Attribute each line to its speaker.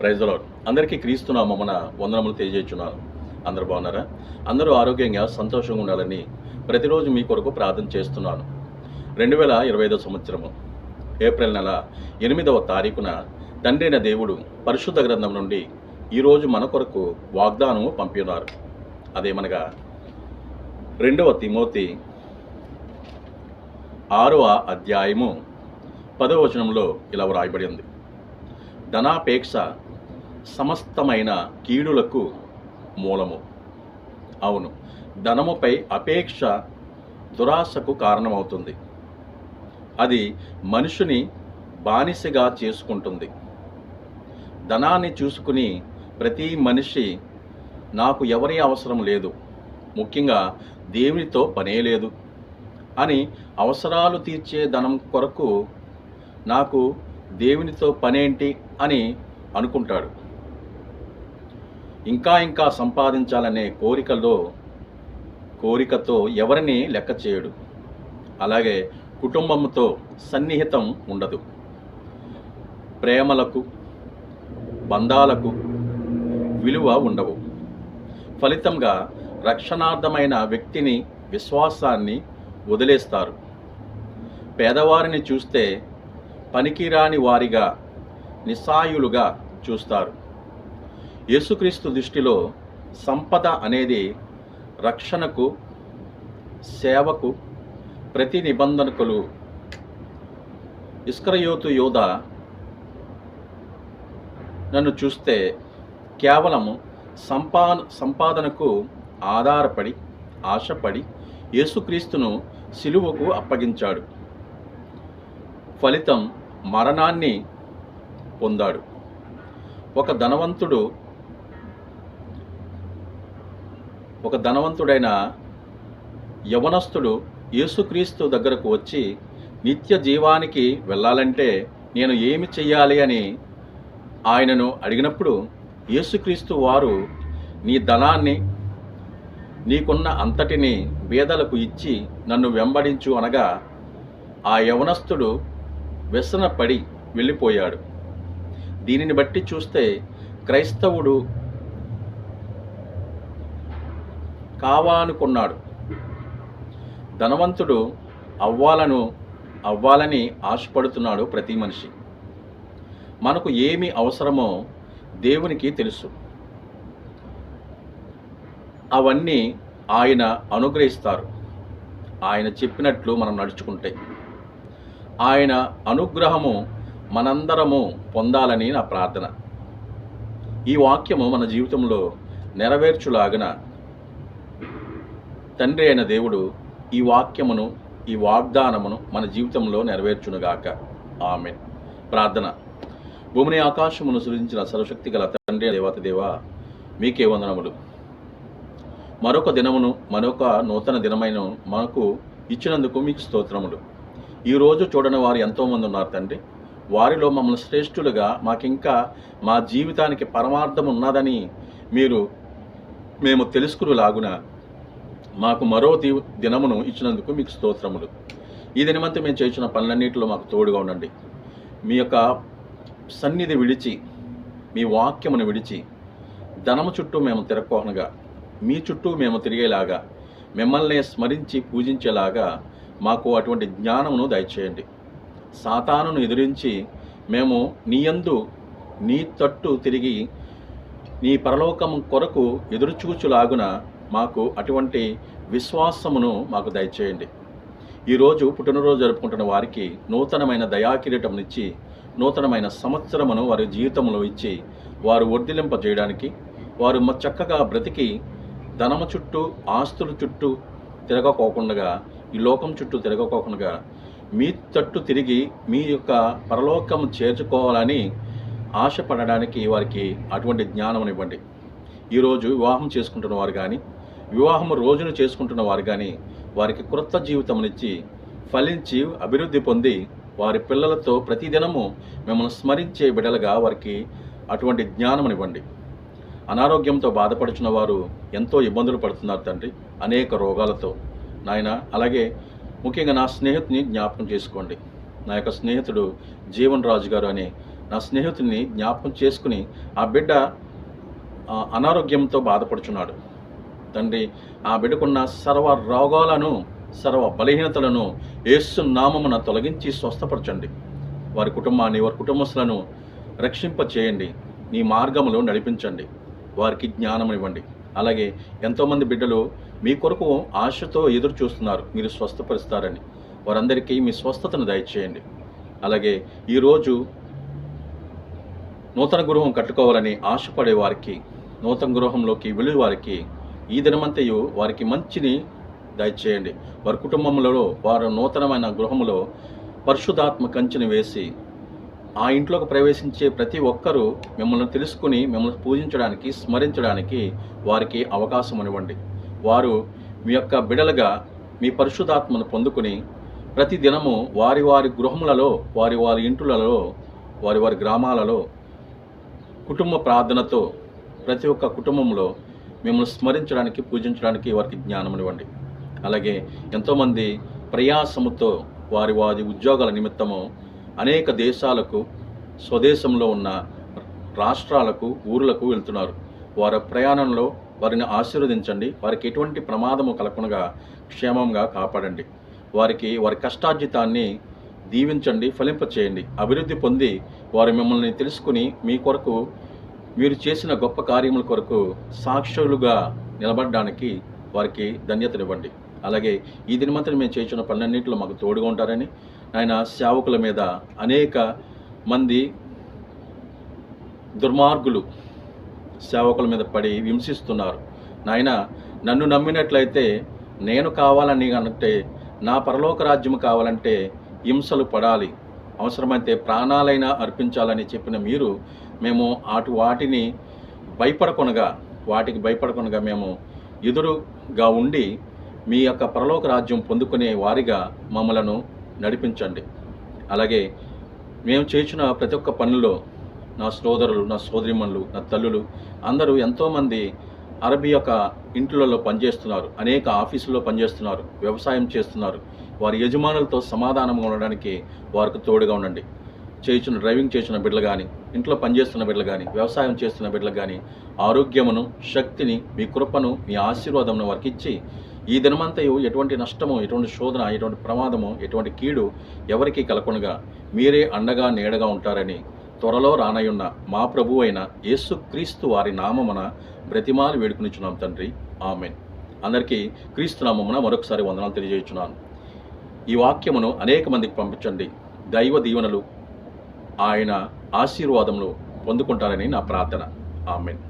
Speaker 1: ప్రైజ్లో అందరికీ క్రీస్తున్నామన్న వందనములు తెలియజేస్తున్నాను అందరు బాగున్నారా? అందరూ ఆరోగ్యంగా సంతోషంగా ఉండాలని ప్రతిరోజు మీ కొరకు ప్రార్థన చేస్తున్నాను. రెండు వేల ఇరవై ఐదో సంవత్సరము ఏప్రిల్ నెల ఎనిమిదవ తారీఖున తండ్రైన దేవుడు పరిశుద్ధ గ్రంథం నుండి ఈరోజు మన కొరకు వాగ్దానము పంపినారు అదేమనగా రెండవ తిమోతి ఆరవ అధ్యాయము పదవ వచనంలో ఇలా వ్రాయబడి ఉంది. ధనాపేక్ష సమస్తమైన కీడులకు మూలము. అవును ధనముపై అపేక్ష దురాశకు కారణమవుతుంది. అది మనుషుని బానిసగా చేసుకుంటుంది. ధనాన్ని చూసుకుని ప్రతి మనిషి నాకు ఎవరి అవసరం లేదు ముఖ్యంగా దేవునితో పనే లేదు అని అవసరాలు తీర్చే ధనం కొరకు నాకు దేవునితో పనేంటి అని అనుకుంటాడు. ఇంకా ఇంకా సంపాదించాలనే కోరికలో కోరికతో ఎవరిని లెక్క చేయడు. అలాగే కుటుంబంతో సన్నిహితం ఉండదు. ప్రేమలకు బంధాలకు విలువ ఉండవు. ఫలితంగా రక్షణార్థమైన వ్యక్తిని విశ్వాసాన్ని వదిలేస్తారు. పేదవారిని చూస్తే పనికిరాని వారిగా నిస్సాయులుగా చూస్తారు. యేసుక్రీస్తు దృష్టిలో సంపద అనేది రక్షణకు సేవకు ప్రతి నిబంధనకులు. ఇస్కరయోతు యోధ నన్ను చూస్తే కేవలము సంపా సంపాదనకు ఆధారపడి ఆశపడి యేసుక్రీస్తును సిలువకు అప్పగించాడు. ఫలితం మరణాన్ని పొందాడు. ఒక ధనవంతుడు ఒక ధనవంతుడైన యవనస్తుడు యేసుక్రీస్తు దగ్గరకు వచ్చి నిత్య జీవానికి వెళ్ళాలంటే నేను ఏమి చెయ్యాలి? అని ఆయనను అడిగినప్పుడు యేసుక్రీస్తు వారు నీ ధనాన్ని నీకున్న అంతటిని బేదలకు ఇచ్చి నన్ను వెంబడించు అనగా ఆ యవనస్తుడు వ్యసనపడి వెళ్ళిపోయాడు. దీనిని బట్టి చూస్తే క్రైస్తవుడు కావాలనుకున్నాడు ధనవంతుడు అవ్వాలను అవ్వాలని ఆశపడుతున్నాడు ప్రతి మనిషి. మనకు ఏమి అవసరమో దేవునికి తెలుసు. అవన్నీ ఆయన అనుగ్రహిస్తారు. ఆయన చెప్పినట్లు మనం నడుచుకుంటే. ఆయన అనుగ్రహము మనందరము పొందాలని నా ప్రార్థన. ఈ వాక్యము మన జీవితంలో నెరవేర్చులాగన తండ్రి అయిన దేవుడు ఈ వాక్యమును ఈ వాగ్దానమును మన జీవితంలో నెరవేర్చునుగాక. ఆమె ప్రార్థన. భూమిని ఆకాశమును సృజించిన సర్వశక్తి గల తండ్రి దేవత దేవ మీకే వందనములు. మరొక దినమును మరొక నూతన దినమైన మనకు ఇచ్చినందుకు మీకు స్తోత్రములు. ఈరోజు చూడని వారు ఎంతోమంది ఉన్నారు తండ్రి. వారిలో మమ్మల్ని శ్రేష్ఠులుగా మాకింకా మా జీవితానికి పరమార్థం ఉన్నదని మీరు మేము తెలుసుకునేలాగున మాకు మరో దినమును ఇచ్చినందుకు మీకు స్తోత్రములు. ఈ దినమంతా మేము చేసిన పనులన్నింటిలో మాకు తోడుగా ఉండండి. మీ యొక్క సన్నిధి విడిచి మీ వాక్యమును విడిచి ధనము చుట్టూ మేము తిరక్కోనగా మీ చుట్టూ మేము తిరిగేలాగా మిమ్మల్ని స్మరించి పూజించేలాగా మాకు అటువంటి జ్ఞానమును దయచేయండి. సాతానును ఎదిరించి మేము నీయందు నీ తట్టు తిరిగి నీ పరలోకం కొరకు ఎదురుచూచులాగున మాకు అటువంటి విశ్వాసమును మాకు దయచేయండి. ఈరోజు పుట్టినరోజు జరుపుకుంటున్న వారికి నూతనమైన దయాకిరీటంనిచ్చి నూతనమైన సంవత్సరమును వారి జీవితంలో ఇచ్చి వారు వర్ధిలింపజేయడానికి వారు చక్కగా బ్రతికి ధనము చుట్టూ ఆస్తుల చుట్టూ తిరగకోకుండా ఈ లోకం చుట్టూ తిరగకోకుండా మీ తట్టు తిరిగి మీ యొక్క పరలోకం చేర్చుకోవాలని ఆశపడడానికి వారికి అటువంటి జ్ఞానం ఇవ్వండి ఈరోజు వివాహం చేసుకుంటున్న వారు కానీ వివాహం రోజును చేసుకుంటున్న వారు కానీ వారికి క్రొత్త జీవితమునిచ్చి ఫలించి అభివృద్ధి పొంది వారి పిల్లలతో ప్రతిదినము మిమ్మల్ని స్మరించే బిడలుగా వారికి అటువంటి జ్ఞానమునివ్వండి. అనారోగ్యంతో బాధపడుచున్న వారు ఎంతో ఇబ్బందులు పడుతున్నారు తండ్రి అనేక రోగాలతో. నాయన అలాగే ముఖ్యంగా నా స్నేహితుని జ్ఞాపకం చేసుకోండి. నా యొక్క స్నేహితుడు జీవన్ రాజు గారు అనే నా స్నేహితుడిని జ్ఞాపకం చేసుకుని ఆ బిడ్డ అనారోగ్యంతో బాధపడుచున్నాడు. తండ్రి ఆ బిడ్డకున్న సర్వ రోగాలను సర్వ బలహీనతలను ఏసు నామమున తొలగించి స్వస్థపరచండి. వారి కుటుంబాన్ని వారి కుటుంబస్తులను రక్షింప చేయండి నీ మార్గములో నడిపించండి. వారికి జ్ఞానం ఇవ్వండి. అలాగే ఎంతోమంది బిడ్డలు మీ కొరకు ఆశతో ఎదురు చూస్తున్నారు మీరు స్వస్థపరుస్తారని. వారందరికీ మీ స్వస్థతను దయచేయండి. అలాగే ఈరోజు నూతన గృహం కట్టుకోవాలని ఆశపడే వారికి నూతన గృహంలోకి వెళ్ళే వారికి ఈ దినమంతయు వారికి మంచిని దయచేయండి. వారి కుటుంబంలో వారు నూతనమైన గృహములో పరిశుధాత్మ కంచెని వేసి ఆ ఇంట్లోకి ప్రవేశించే ప్రతి ఒక్కరూ మిమ్మల్ని తెలుసుకుని మిమ్మల్ని పూజించడానికి స్మరించడానికి వారికి అవకాశం ఇవ్వండి వారు మీ యొక్క బిడలుగా మీ పరిశుధాత్మను పొందుకుని ప్రతి దినము వారి వారి గృహములలో వారి వారి ఇంటులలో వారి వారి గ్రామాలలో కుటుంబ ప్రార్థనతో ప్రతి ఒక్క కుటుంబంలో మిమ్మల్ని స్మరించడానికి పూజించడానికి వారికి జ్ఞానం ఇవ్వండి అలాగే ఎంతోమంది ప్రయాసముతో వారి వారి ఉద్యోగాల నిమిత్తము అనేక దేశాలకు స్వదేశంలో ఉన్న రాష్ట్రాలకు ఊర్లకు వెళ్తున్నారు. వారి ప్రయాణంలో వారిని ఆశీర్వదించండి. వారికి ఎటువంటి ప్రమాదము కలగకుండా క్షేమంగా కాపాడండి. వారికి వారి కష్టార్జితాన్ని దీవించండి ఫలింపచేయండి. అభివృద్ధి పొంది వారు మిమ్మల్ని తెలుసుకుని మీ కొరకు మీరు చేసిన గొప్ప కార్యముల కొరకు సాక్షులుగా నిలబడడానికి వారికి ధన్యతనివ్వండి. అలాగే ఈ దినమంతని మేము చేసిన పనులన్నింటిలో మాకు తోడుగా ఉంటారని ఆయన సేవకుల మీద అనేక మంది దుర్మార్గులు సేవకుల మీద పడి హింసిస్తున్నారు. నాయన నన్ను నమ్మినట్లయితే నేను కావాలని అంటే నా పరలోక రాజ్యం కావాలంటే హింసలు పడాలి. అవసరమైతే ప్రాణాలైనా అర్పించాలని చెప్పిన మీరు మేము అటు వాటిని భయపడకొనగా వాటికి భయపడకొనగా మేము ఎదురుగా ఉండి మీ యొక్క పరలోక రాజ్యం పొందుకునే వారిగా మమ్మలను నడిపించండి. అలాగే మేము చేసిన ప్రతి ఒక్క పనుల్లో నా సోదరులు నా సోదరిమణులు నా తల్లులు అందరూ ఎంతోమంది అరబీ యొక్క ఇంట్లలో పనిచేస్తున్నారు అనేక ఆఫీసుల్లో పనిచేస్తున్నారు వ్యవసాయం చేస్తున్నారు. వారి యజమానులతో సమాధానంగా ఉండడానికి వారికి తోడుగా ఉండండి. చేయించిన డ్రైవింగ్ చేసిన బిడ్డలు కానీ ఇంట్లో పనిచేస్తున్న బిడ్డలు కానీ వ్యవసాయం చేస్తున్న బిడ్డలు కానీ ఆరోగ్యమును శక్తిని మీ కృపను మీ ఆశీర్వాదమును వారికి ఇచ్చి ఈ దినమంతయు ఎటువంటి నష్టము ఎటువంటి శోధన ఎటువంటి ప్రమాదము ఎటువంటి కీడు ఎవరికి కలకొనగా మీరే అండగా నీడగా ఉంటారని త్వరలో రానయున్న మా ప్రభు అయిన యేసుక్రీస్తు వారి నామమున బ్రతిమాలు వేడుకునిచున్నాం తండ్రి. ఆమెన్. అందరికీ క్రీస్తు నామమున మరొకసారి వందనాలు తెలియజేస్తున్నాను ఈ వాక్యమును అనేక మందికి పంపించండి. దైవ దీవెనలు ఆయన ఆశీర్వాదంలో పొందుకుంటారని నా ప్రార్థన. ఆమెన్.